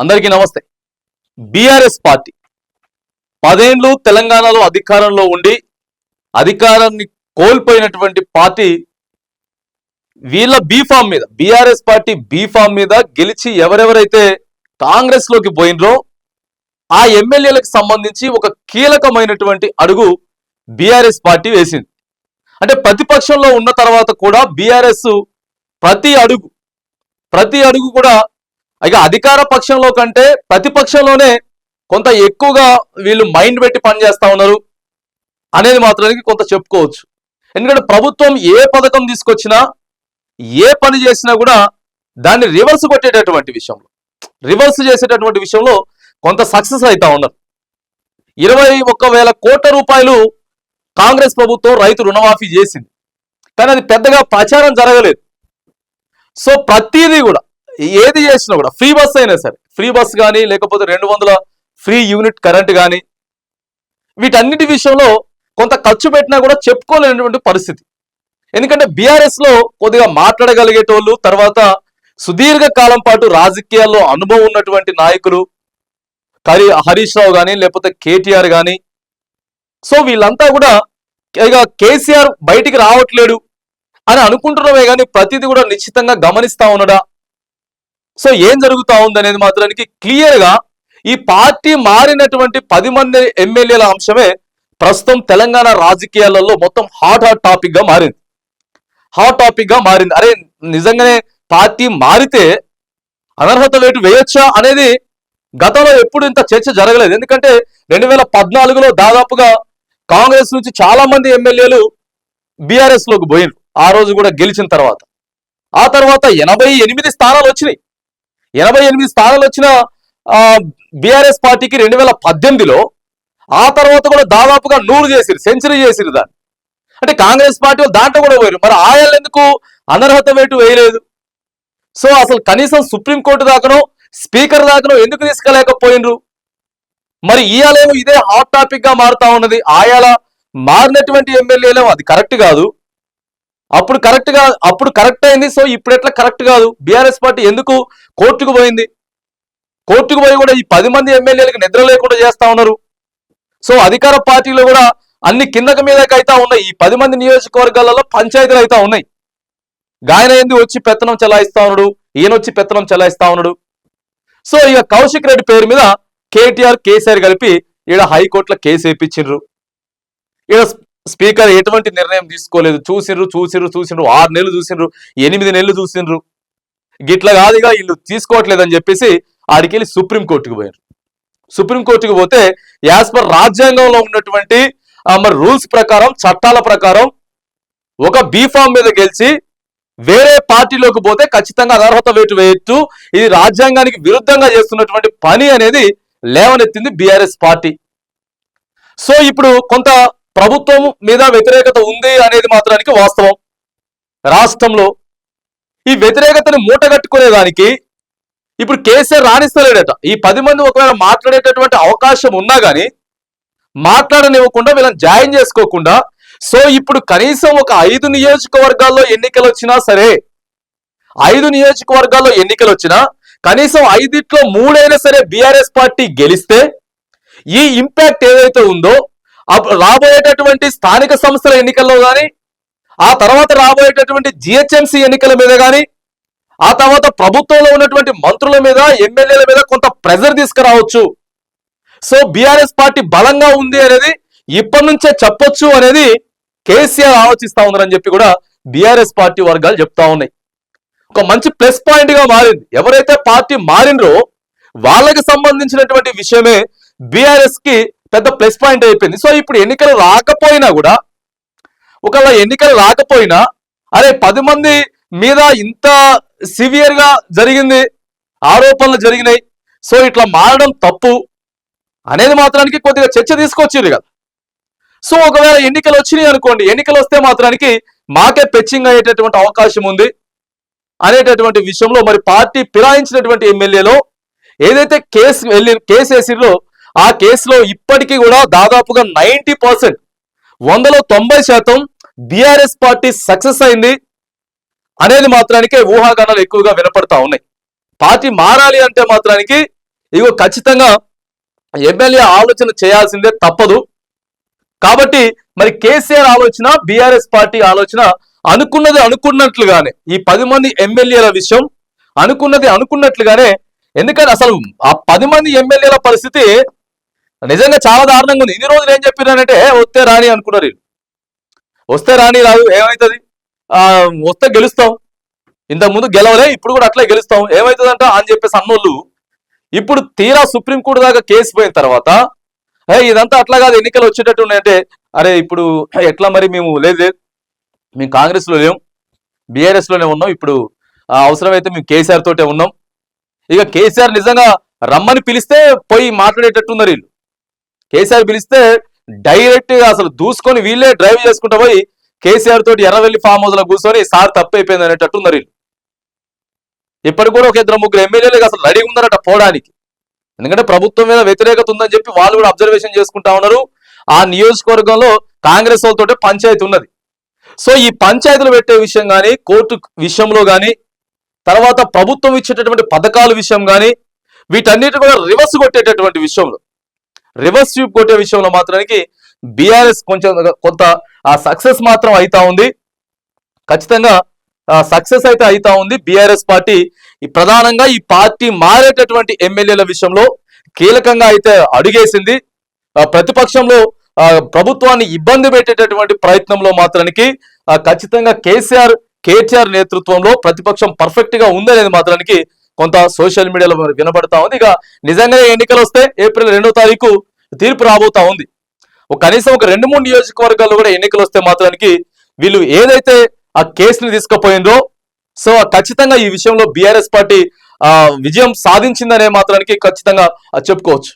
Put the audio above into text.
అందరికీ నమస్తే. BRS party పదేండ్లు తెలంగాణలో అధికారంలో ఉండి అధికారాన్ని కోల్పోయినటువంటి పార్టీ వీళ్ళ బీఫామ్ మీద బీఆర్ఎస్ పార్టీ బీఫామ్ మీద గెలిచి ఎవరెవరైతే కాంగ్రెస్లోకి పోయినరో ఆ ఎమ్మెల్యేలకు సంబంధించి ఒక కీలకమైనటువంటి అడుగు బీఆర్ఎస్ పార్టీ వేసింది. అంటే ప్రతిపక్షంలో ఉన్న తర్వాత కూడా బీఆర్ఎస్ ప్రతి అడుగు ప్రతి అడుగు కూడా ఇక అధికార పక్షంలో కంటే ప్రతిపక్షంలోనే కొంత ఎక్కువగా వీళ్ళు మైండ్ పెట్టి పనిచేస్తా ఉన్నారు అనేది మాత్రానికి కొంత చెప్పుకోవచ్చు. ఎందుకంటే ప్రభుత్వం ఏ పథకం తీసుకొచ్చినా ఏ పని చేసినా కూడా దాన్ని రివర్స్ కొట్టేటటువంటి విషయంలో రివర్స్ చేసేటటువంటి విషయంలో కొంత సక్సెస్ అవుతా ఉన్నారు. ఇరవై ఒక్క వేల కోట్ల రూపాయలు కాంగ్రెస్ ప్రభుత్వం రైతు రుణమాఫీ చేసింది. కానీ అది పెద్దగా ప్రచారం జరగలేదు. సో ప్రతిదీ కూడా ఏది చేసినా కూడా ఫ్రీ బస్ అయినా సరే ఫ్రీ బస్ కానీ లేకపోతే రెండు వందల ఫ్రీ యూనిట్ కరెంట్ కానీ వీటన్నిటి విషయంలో కొంత ఖర్చు పెట్టినా కూడా చెప్పుకోలేనటువంటి పరిస్థితి. ఎందుకంటే బీఆర్ఎస్లో కొద్దిగా మాట్లాడగలిగేటోళ్ళు తర్వాత సుదీర్ఘ కాలం పాటు రాజకీయాల్లో అనుభవం ఉన్నటువంటి నాయకులు హరి హరీష్ రావు కానీ లేకపోతే కేటీఆర్ కానీ సో వీళ్ళంతా కూడా ఇక కేసీఆర్ బయటికి రావట్లేడు అని అనుకుంటున్నవే కానీ ప్రతిదీ కూడా నిశ్చితంగా గమనిస్తా ఉన్నాడా? సో ఏం జరుగుతా ఉందనేది మాత్రానికి క్లియర్గా ఈ పార్టీ మారినటువంటి పది మంది ఎమ్మెల్యేల అంశమే ప్రస్తుతం తెలంగాణ రాజకీయాలలో మొత్తం హాట్ హాట్ టాపిక్గా మారింది. హాట్ టాపిక్గా మారింది. అరే నిజంగానే పార్టీ మారితే అనర్హత వేటు వేయొచ్చా అనేది గతంలో ఎప్పుడు ఇంత చర్చ జరగలేదు. ఎందుకంటే రెండు వేల పద్నాలుగులో దాదాపుగా కాంగ్రెస్ నుంచి చాలా మంది ఎమ్మెల్యేలు బీఆర్ఎస్లోకి పోయినారు ఆ రోజు కూడా గెలిచిన తర్వాత. ఆ తర్వాత ఎనభై ఎనిమిది స్థానాలు వచ్చినాయి. ఎనభై ఎనిమిది స్థానాలు వచ్చిన బీఆర్ఎస్ పార్టీకి రెండు వేల పద్దెనిమిదిలో ఆ తర్వాత కూడా దాదాపుగా నూరు చేసిరు సెంచరీ చేసిరు దాన్ని. అంటే కాంగ్రెస్ పార్టీ వాళ్ళు దాంట్లో కూడా పోయారు మరి ఆయన ఎందుకు అనర్హత వేటు వేయలేదు? సో అసలు కనీసం సుప్రీంకోర్టు దాకానో స్పీకర్ దాకానో ఎందుకు తీసుకెళ్ళలేకపోయినరు మరి ఇయాలేమో ఇదే హాట్ టాపిక్గా మారుతా ఉన్నది. ఆయాల మారినటువంటి ఎమ్మెల్యేలేమో అది కరెక్ట్ కాదు. అప్పుడు కరెక్ట్గా అప్పుడు కరెక్ట్ అయింది. సో ఇప్పుడు ఎట్లా కరెక్ట్ కాదు? బీఆర్ఎస్ పార్టీ ఎందుకు కోర్టుకు పోయింది? కోర్టుకు పోయి కూడా ఈ పది మంది ఎమ్మెల్యేలకు నిద్ర లేకుండా చేస్తా ఉన్నారు. సో అధికార పార్టీలో కూడా అన్ని కిందకి మీదకి అయితే ఉన్నాయి. ఈ పది మంది నియోజకవర్గాలలో పంచాయతీలు అయితే ఉన్నాయి. గాయన ఏంది? వచ్చి పెత్తనం చెలాయిస్తా ఉన్నాడు. ఈయన వచ్చి పెత్తనం చెలాయిస్తా ఉన్నాడు. సో ఇక కౌశిక్ రెడ్డి పేరు మీద కేటీఆర్ కేసీఆర్ కలిపి ఈడ హైకోర్టులో కేసు వేయించిండ్రు ఈడ స్పీకర్ ఎటువంటి నిర్ణయం తీసుకోలేదు. చూసిండ్రు చూసిండ్రు చూసిండ్రు ఆరు నెలలు చూసిండ్రు ఎనిమిది నెలలు చూసిండ్రు గిట్ల కాదుగా వీళ్ళు తీసుకోవట్లేదని చెప్పేసి ఆడికెళ్ళి సుప్రీంకోర్టుకు పోయారు సుప్రీంకోర్టుకు పోతే యాజ్ పర్ రాజ్యాంగంలో ఉన్నటువంటి మరి రూల్స్ ప్రకారం చట్టాల ప్రకారం ఒక బీఫామ్ మీద గెలిచి వేరే పార్టీలోకి పోతే ఖచ్చితంగా అనర్హత వేటు వేయొచ్చు ఇది రాజ్యాంగానికి విరుద్ధంగా చేస్తున్నటువంటి పని అనేది లేవనెత్తింది బీఆర్ఎస్ పార్టీ. సో ఇప్పుడు కొంత ప్రభుత్వం మీద వ్యతిరేకత ఉంది అనేది మాత్రానికి వాస్తవం. రాష్ట్రంలో ఈ వ్యతిరేకతను మూటగట్టుకునేదానికి ఇప్పుడు కేసీఆర్ రాణిస్తలేడట. ఈ పది మంది ఒకవేళ మాట్లాడేటటువంటి అవకాశం ఉన్నా కానీ మాట్లాడనివ్వకుండా వీళ్ళని జాయిన్ చేసుకోకుండా సో ఇప్పుడు కనీసం ఒక ఐదు నియోజకవర్గాల్లో ఎన్నికలు వచ్చినా సరే ఐదు నియోజకవర్గాల్లో ఎన్నికలు వచ్చినా కనీసం ఐదిట్లో మూడైనా సరే బీఆర్ఎస్ పార్టీ గెలిస్తే ఈ ఇంపాక్ట్ ఏదైతే ఉందో రాబోయేటటువంటి స్థానిక సంస్థల ఎన్నికల్లో కానీ ఆ తర్వాత రాబోయేటటువంటి జిహెచ్ఎంసీ ఎన్నికల మీద కానీ ఆ తర్వాత ప్రభుత్వంలో ఉన్నటువంటి మంత్రుల మీద ఎమ్మెల్యేల మీద కొంత ప్రెజర్ తీసుకురావచ్చు. సో బీఆర్ఎస్ పార్టీ బలంగా ఉంది అనేది ఇప్పటి నుంచే చెప్పొచ్చు అనేది కేసీఆర్ ఆలోచిస్తా ఉన్నారని చెప్పి కూడా బీఆర్ఎస్ పార్టీ వర్గాలు చెప్తా ఉన్నాయి. ఒక మంచి ప్లస్ పాయింట్గా మారింది. ఎవరైతే పార్టీ మారినరో వాళ్ళకి సంబంధించినటువంటి విషయమే బీఆర్ఎస్కి పెద్ద ప్లస్ పాయింట్ అయిపోయింది. సో ఇప్పుడు ఎన్నికలు రాకపోయినా కూడా ఒకవేళ ఎన్నికలు రాకపోయినా అరే పది మంది మీద ఇంత సివియర్గా జరిగింది ఆరోపణలు జరిగినాయి సో ఇట్లా మారడం తప్పు అనేది మాత్రానికి కొద్దిగా చర్చ తీసుకొచ్చింది కదా. సో ఒకవేళ ఎన్నికలు వచ్చినాయి అనుకోండి ఎన్నికలు వస్తే మాత్రానికి మాకే పెచ్చింగ్ అయ్యేటటువంటి అవకాశం ఉంది అనేటటువంటి విషయంలో మరి పార్టీ ఫిరాయించినటువంటి ఎమ్మెల్యేలో ఏదైతే కేసు వెళ్ళి కేసు వేసిరో ఆ కేసులో ఇప్పటికీ కూడా దాదాపుగా నైంటీ పర్సెంట్ వందలో తొంభై శాతం బీఆర్ఎస్ పార్టీ సక్సెస్ అయింది అనేది మాత్రానికే ఊహాగానాలు ఎక్కువగా వినపడతా ఉన్నాయి. పార్టీ మారాలి అంటే మాత్రానికి ఇగో ఖచ్చితంగా ఎమ్మెల్యే ఆలోచన చేయాల్సిందే తప్పదు. కాబట్టి మరి కేసీఆర్ ఆలోచన బీఆర్ఎస్ పార్టీ ఆలోచన అనుకున్నది అనుకున్నట్లుగానే ఈ పది మంది ఎమ్మెల్యేల విషయం అనుకున్నది అనుకున్నట్లుగానే ఎందుకంటే అసలు ఆ పది మంది ఎమ్మెల్యేల పరిస్థితి నిజంగా చాలా దారుణంగా ఉంది. ఇన్ని రోజులు ఏం చెప్పినారంటే "ఏ, వస్తే రాని అనుకున్నారు వీళ్ళు. వస్తే రాని రాదు ఏమవుతుంది వస్తే గెలుస్తాం. ఇంతకుముందు గెలవలే ఇప్పుడు కూడా అట్లే గెలుస్తాం. ఏమవుతుందంట అని చెప్పేసి అన్నోళ్ళు ఇప్పుడు తీరా సుప్రీంకోర్టు దాకా కేసు పోయిన తర్వాత "ఏ, ఇదంతా అట్లా కాదు ఎన్నికలు వచ్చేటట్టు ఉన్నాయంటే అరే ఇప్పుడు ఎట్లా మరి మేము లేదు లేదు. మేము కాంగ్రెస్లో లేం బీఆర్ఎస్లోనే ఉన్నాం. ఇప్పుడు అవసరమైతే మేము కేసీఆర్ తోటే ఉన్నాం. ఇక కేసీఆర్ నిజంగా రమ్మని పిలిస్తే పోయి మాట్లాడేటట్టున్నారు వీళ్ళు. కేసీఆర్ పిలిస్తే డైరెక్ట్గా అసలు దూసుకొని వీళ్ళే డ్రైవ్ చేసుకుంటా పోయి కేసీఆర్ తోటి ఎర్రవెల్లి ఫామ్ హౌస్లో కూర్చొని సార్ తప్పైపోయింది అనేటట్టున్నారు వీళ్ళు. ఇప్పటికి కూడా ఒక ఇద్దరు ముగ్గురు ఎమ్మెల్యేలు అసలు రెడీ ఉన్నారట పోవడానికి. ఎందుకంటే ప్రభుత్వం మీద వ్యతిరేకత ఉందని చెప్పి వాళ్ళు కూడా అబ్జర్వేషన్ చేసుకుంటా ఉన్నారు. ఆ నియోజకవర్గంలో కాంగ్రెస్ వాళ్ళతో పంచాయతీ ఉన్నది. సో ఈ పంచాయతీలు పెట్టే విషయం కానీ కోర్టు విషయంలో కానీ తర్వాత ప్రభుత్వం ఇచ్చేటటువంటి పథకాల విషయం కానీ వీటన్నిటి కూడా రివర్స్ కొట్టేటటువంటి విషయంలో రివర్స్ స్వీప్ కొట్టే విషయంలో మాత్రానికి బీఆర్ఎస్ కొంచెం కొంత ఆ సక్సెస్ మాత్రం అయితా ఉంది. ఖచ్చితంగా సక్సెస్ అయితే అయితా ఉంది. బీఆర్ఎస్ పార్టీ ఈ ప్రధానంగా ఈ పార్టీ మారేటటువంటి ఎమ్మెల్యేల విషయంలో కీలకంగా అయితే అడుగేసింది. ప్రతిపక్షంలో ప్రభుత్వాన్ని ఇబ్బంది పెట్టేటటువంటి ప్రయత్నంలో మాత్రానికి ఖచ్చితంగా కేసీఆర్ కేటీఆర్ నేతృత్వంలో ప్రతిపక్షం పర్ఫెక్ట్గా ఉందనేది మాత్రానికి కొంత సోషల్ మీడియాలో మరి వినబడతా ఉంది. ఇక నిజంగా ఎన్నికలు వస్తే ఏప్రిల్ రెండో తారీఖు తీర్పు రాబోతా ఉంది. కనీసం ఒక రెండు మూడు నియోజకవర్గాల్లో కూడా ఎన్నికలు వస్తే మాత్రానికి వీళ్ళు ఏదైతే ఆ కేసుని తీసుకుపోయిందో సో ఖచ్చితంగా ఈ విషయంలో బీఆర్ఎస్ పార్టీ ఆ విజయం సాధించిందనే మాత్రానికి ఖచ్చితంగా చెప్పుకోవచ్చు.